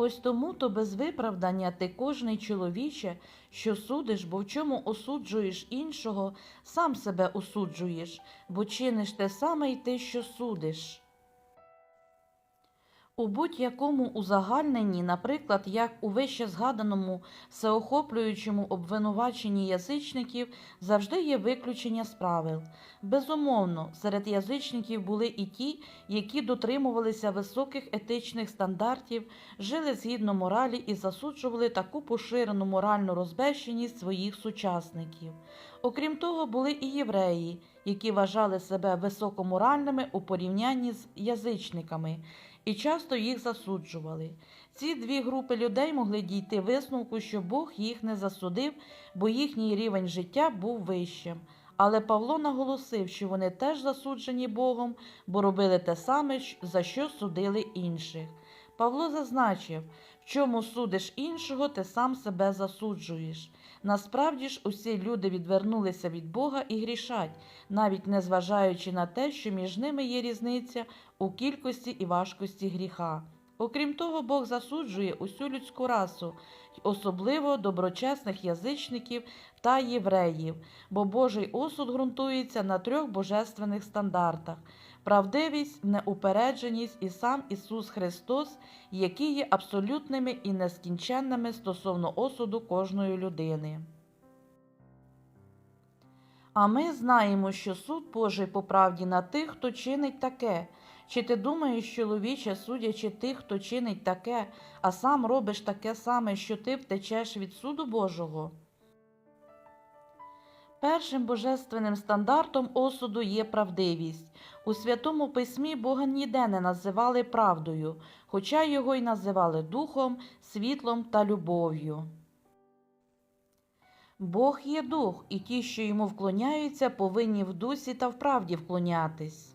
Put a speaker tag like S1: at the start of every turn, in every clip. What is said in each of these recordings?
S1: Ось тому то без виправдання ти кожний чоловіче, що судиш, бо в чому осуджуєш іншого, сам себе осуджуєш, бо чиниш те саме й ти, що судиш. У будь-якому узагальненні, наприклад, як у вище згаданому всеохоплюючому обвинуваченні язичників, завжди є виключення з правил. Безумовно, серед язичників були і ті, які дотримувалися високих етичних стандартів, жили згідно моралі і засуджували таку поширену моральну розбещеність своїх сучасників. Окрім того, були і євреї, які вважали себе високоморальними у порівнянні з язичниками і часто їх засуджували. Ці дві групи людей могли дійти висновку, що Бог їх не засудив, бо їхній рівень життя був вищим. Але Павло наголосив, що вони теж засуджені Богом, бо робили те саме, за що судили інших. Павло зазначив, в чому судиш іншого, ти сам себе засуджуєш. Насправді ж усі люди відвернулися від Бога і грішать, навіть не зважаючи на те, що між ними є різниця у кількості і важкості гріха. Окрім того, Бог засуджує усю людську расу, особливо доброчесних язичників та євреїв, бо Божий осуд ґрунтується на трьох божественних стандартах правдивість, неупередженість і сам Ісус Христос, які є абсолютними і нескінченними стосовно осуду кожної людини. А ми знаємо, що суд Божий по правді на тих, хто чинить таке. Чи ти думаєш, чоловіче, судячи тих, хто чинить таке, а сам робиш таке саме, що ти втечеш від суду Божого? Першим божественним стандартом осуду є правдивість. У Святому Письмі Бога ніде не називали правдою, хоча його й називали духом, світлом та любов'ю. Бог є дух, і ті, що йому вклоняються, повинні в дусі та в правді вклонятись.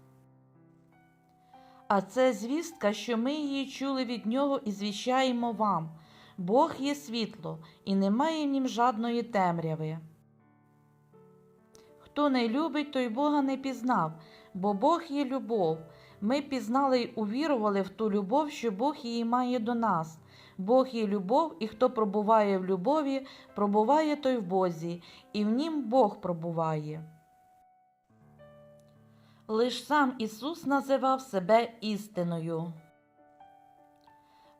S1: А це звістка, що ми її чули від нього і звіщаємо вам. Бог є світло, і немає в нім жадної темряви. Хто не любить, той Бога не пізнав, бо Бог є любов. Ми пізнали й увірували в ту любов, що Бог її має до нас. Бог є любов, і хто пробуває в любові, пробуває той в Бозі, і в нім Бог пробуває. Лиш сам Ісус називав себе істиною.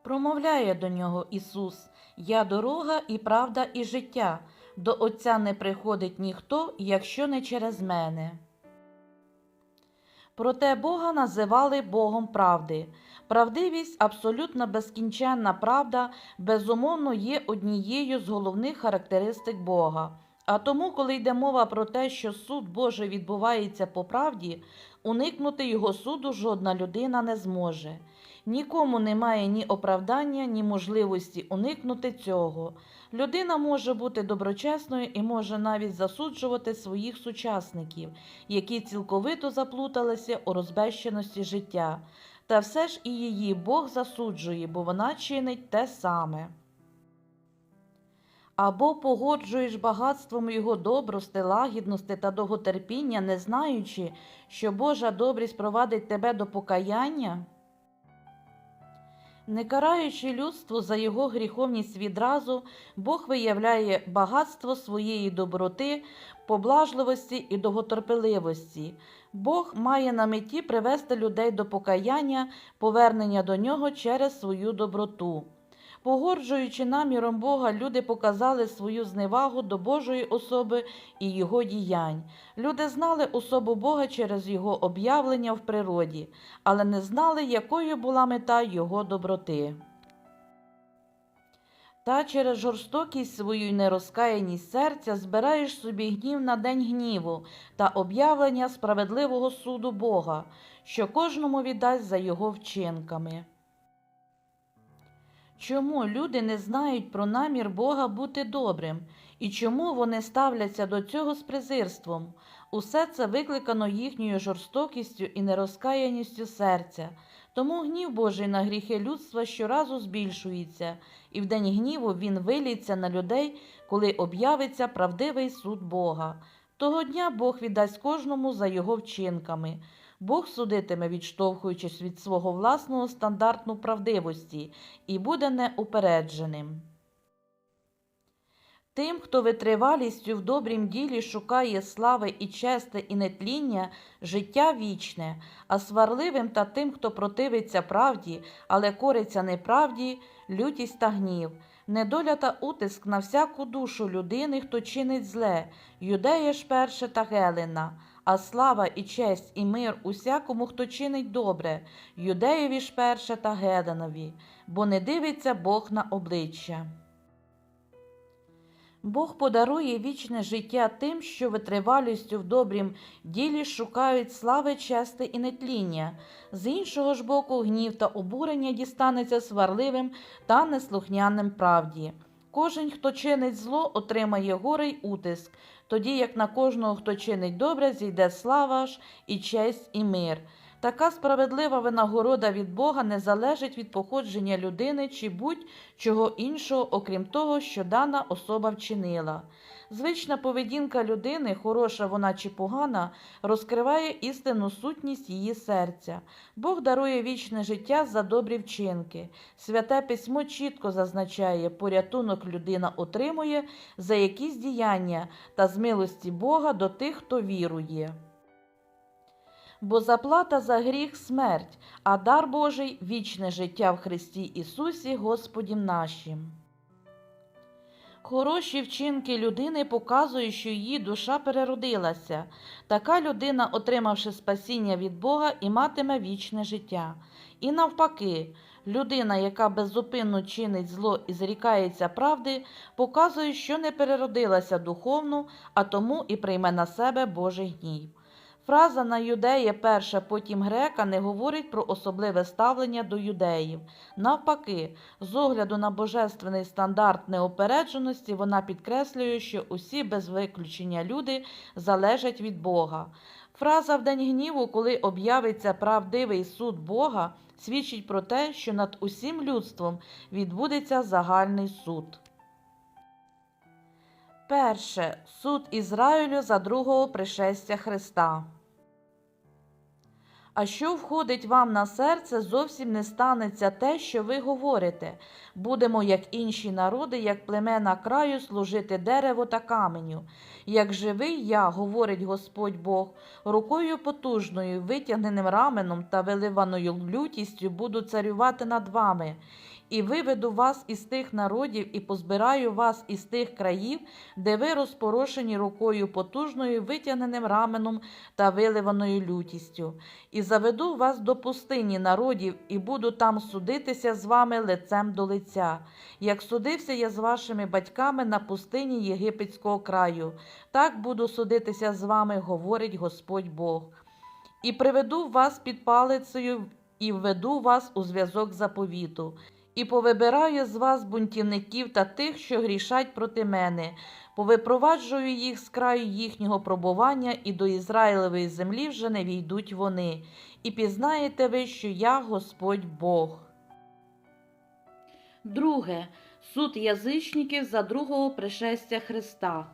S1: Промовляє до нього Ісус: Я дорога і правда, і життя. До Отця не приходить ніхто, якщо не через мене. Проте Бога називали Богом правди. Правдивість, абсолютно безкінченна правда, безумовно є однією з головних характеристик Бога. А тому, коли йде мова про те, що суд Божий відбувається по правді, уникнути його суду жодна людина не зможе. Нікому немає ні оправдання, ні можливості уникнути цього. Людина може бути доброчесною і може навіть засуджувати своїх сучасників, які цілковито заплуталися у розбещеності життя. Та все ж і її Бог засуджує, бо вона чинить те саме. Або погоджуєш багатством його добрости, лагідності та довготерпіння, не знаючи, що Божа добрість провадить тебе до покаяння. Не караючи людство за його гріховність відразу, Бог виявляє багатство своєї доброти, поблажливості і довготерпеливості. Бог має на меті привести людей до покаяння, повернення до нього через свою доброту. Погоджуючи наміром Бога, люди показали свою зневагу до Божої особи і Його діянь. Люди знали особу Бога через Його об'явлення в природі, але не знали, якою була мета Його доброти. Та через жорстокість свою нерозкаяність серця збираєш собі гнів на день гніву та об'явлення справедливого суду Бога, що кожному віддасть за його вчинками. Чому люди не знають про намір Бога бути добрим, і чому вони ставляться до цього з презирством? Усе це викликано їхньою жорстокістю і нерозкаяністю серця. Тому гнів Божий на гріхи людства щоразу збільшується, і в день гніву він виліться на людей, коли об'явиться правдивий суд Бога. Того дня Бог віддасть кожному за його вчинками. Бог судитиме, відштовхуючись від свого власного стандартну правдивості, і буде неупередженим. Тим, хто витривалістю в добрім ділі шукає слави і чести і нетління, життя вічне, а сварливим та тим, хто противиться правді, але кориться неправді, лютість та гнів, недоля та утиск на всяку душу людини, хто чинить зле, юдея ж перше та Гелена, а слава і честь і мир усякому, хто чинить добре, юдеєві ж перше та Геданові, бо не дивиться Бог на обличчя. Бог подарує вічне життя тим, що витривалістю в добрім ділі шукають слави, чести і нетління. З іншого ж боку, гнів та обурення дістанеться сварливим та неслухняним правді. Кожен, хто чинить зло, отримає горе й утиск, тоді як на кожного, хто чинить добре, зійде слава ж і честь і мир. Така справедлива винагорода від Бога не залежить від походження людини чи будь-чого іншого, окрім того, що дана особа вчинила. Звична поведінка людини, хороша вона чи погана, розкриває істинну сутність її серця. Бог дарує вічне життя за добрі вчинки. Святе письмо чітко зазначає, порятунок людина отримує за якісь діяння та з милості Бога до тих, хто вірує. Бо заплата за гріх смерть, а дар Божий вічне життя в Христі Ісусі Господі нашим. Хороші вчинки людини показують, що її душа переродилася. Така людина, отримавши спасіння від Бога, і матиме вічне життя. І навпаки, людина, яка беззупинно чинить зло і зрікається правди, показує, що не переродилася духовно, а тому і прийме на себе Божий гнів. Фраза на юдея перша, потім грека не говорить про особливе ставлення до юдеїв. Навпаки, з огляду на божественний стандарт неопередженості вона підкреслює, що усі без виключення люди залежать від Бога. Фраза в день гніву, коли об'явиться правдивий суд Бога, свідчить про те, що над усім людством відбудеться загальний суд. Перше. Суд Ізраїлю за другого пришестя Христа. А що входить вам на серце, зовсім не станеться те, що ви говорите. Будемо, як інші народи, як племена краю, служити дереву та каменю. Як живий я, говорить Господь Бог, рукою потужною, витягненим раменом та виливаною лютістю буду царювати над вами і виведу вас із тих народів і позбираю вас із тих країв, де ви розпорошені рукою потужною, витягненим раменом та виливаною лютістю, і заведу вас до пустині народів, і буду там судитися з вами лицем до лиця, як судився я з вашими батьками на пустині єгипетського краю, так буду судитися з вами, говорить Господь Бог. І приведу вас під палицею і введу вас у зв'язок заповіту і повибираю з вас бунтівників та тих, що грішать проти мене, повипроваджую їх з краю їхнього пробування, і до Ізраїлевої землі вже не війдуть вони, і пізнаєте ви, що я Господь Бог. Друге. Суд язичників за другого пришестя Христа.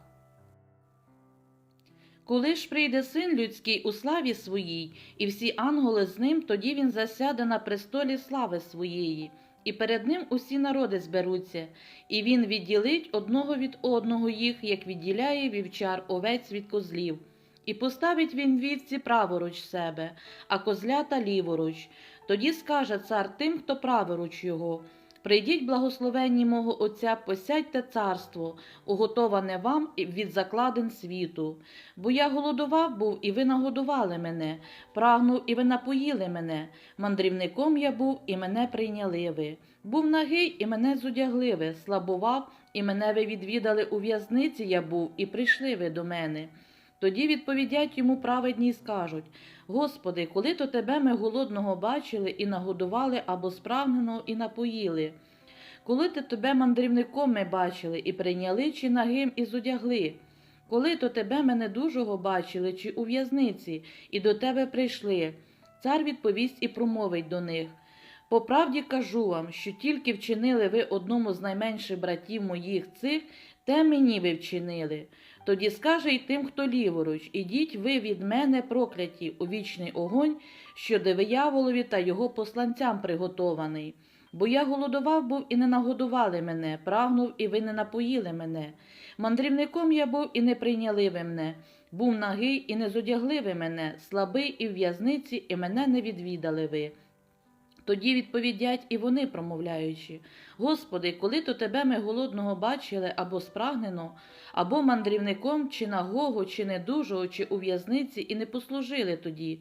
S1: Коли ж прийде син людський у славі своїй, і всі ангели з ним, тоді він засяде на престолі слави своєї і перед ним усі народи зберуться, і він відділить одного від одного їх, як відділяє вівчар овець від козлів. І поставить він вівці праворуч себе, а козлята ліворуч. Тоді скаже цар тим, хто праворуч його. Прийдіть, благословенні мого Отця, посядьте царство, уготоване вам від закладин світу. Бо я голодував був, і ви нагодували мене, прагнув, і ви напоїли мене. Мандрівником я був, і мене прийняли ви. Був нагий, і мене зодягли ви, слабував, і мене ви відвідали у в'язниці я був, і прийшли ви до мене. Тоді відповідять йому праведні й скажуть Господи, коли то тебе ми голодного бачили і нагодували або спрагненого і напоїли, коли то тебе мандрівником ми бачили і прийняли, чи нагим і зодягли, коли то тебе ми недужого бачили, чи у в'язниці, і до тебе прийшли. Цар відповість і промовить до них. По правді кажу вам, що тільки вчинили ви одному з найменших братів моїх цих, те мені ви вчинили. Тоді скаже й тим, хто ліворуч, ідіть ви від мене прокляті у вічний огонь, що дияволові та його посланцям приготований. Бо я голодував був і не нагодували мене, прагнув, і ви не напоїли мене. Мандрівником я був і не прийняли ви мене. Був нагий і не зодягли ви мене, слабий і в в'язниці, і мене не відвідали ви. Тоді відповідять і вони, промовляючи: Господи, коли то тебе ми голодного бачили або спрагнено, або мандрівником, чи нагого, чи недужого, чи у в'язниці, і не послужили тоді.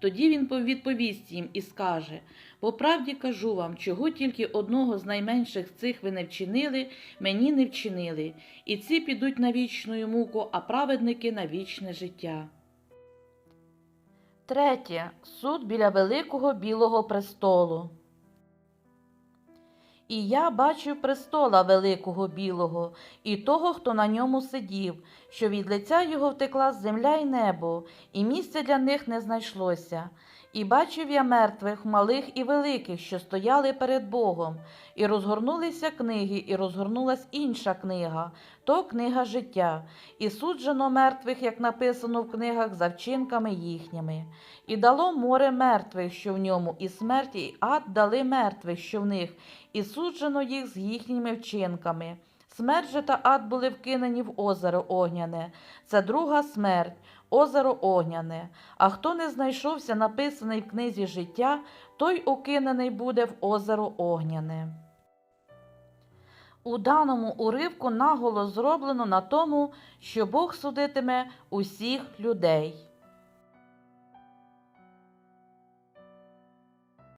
S1: Тоді він відповість їм і скаже: По правді кажу вам, чого тільки одного з найменших цих ви не вчинили, мені не вчинили, і ці підуть на вічну муку, а праведники на вічне життя. Третє. Суд біля великого білого престолу. І я бачив престола великого білого, і того, хто на ньому сидів, що від лиця його втекла земля й небо, і місця для них не знайшлося. І бачив я мертвих, малих і великих, що стояли перед Богом, і розгорнулися книги, і розгорнулась інша книга, то книга життя, і суджено мертвих, як написано в книгах, за вчинками їхніми. І дало море мертвих, що в ньому, і смерть, і ад дали мертвих, що в них, і суджено їх з їхніми вчинками. Смерть та ад були вкинені в озеро огняне. Це друга смерть, озеро огняне. А хто не знайшовся написаний в книзі життя, той укинений буде в озеро огняне. У даному уривку наголос зроблено на тому, що Бог судитиме усіх людей.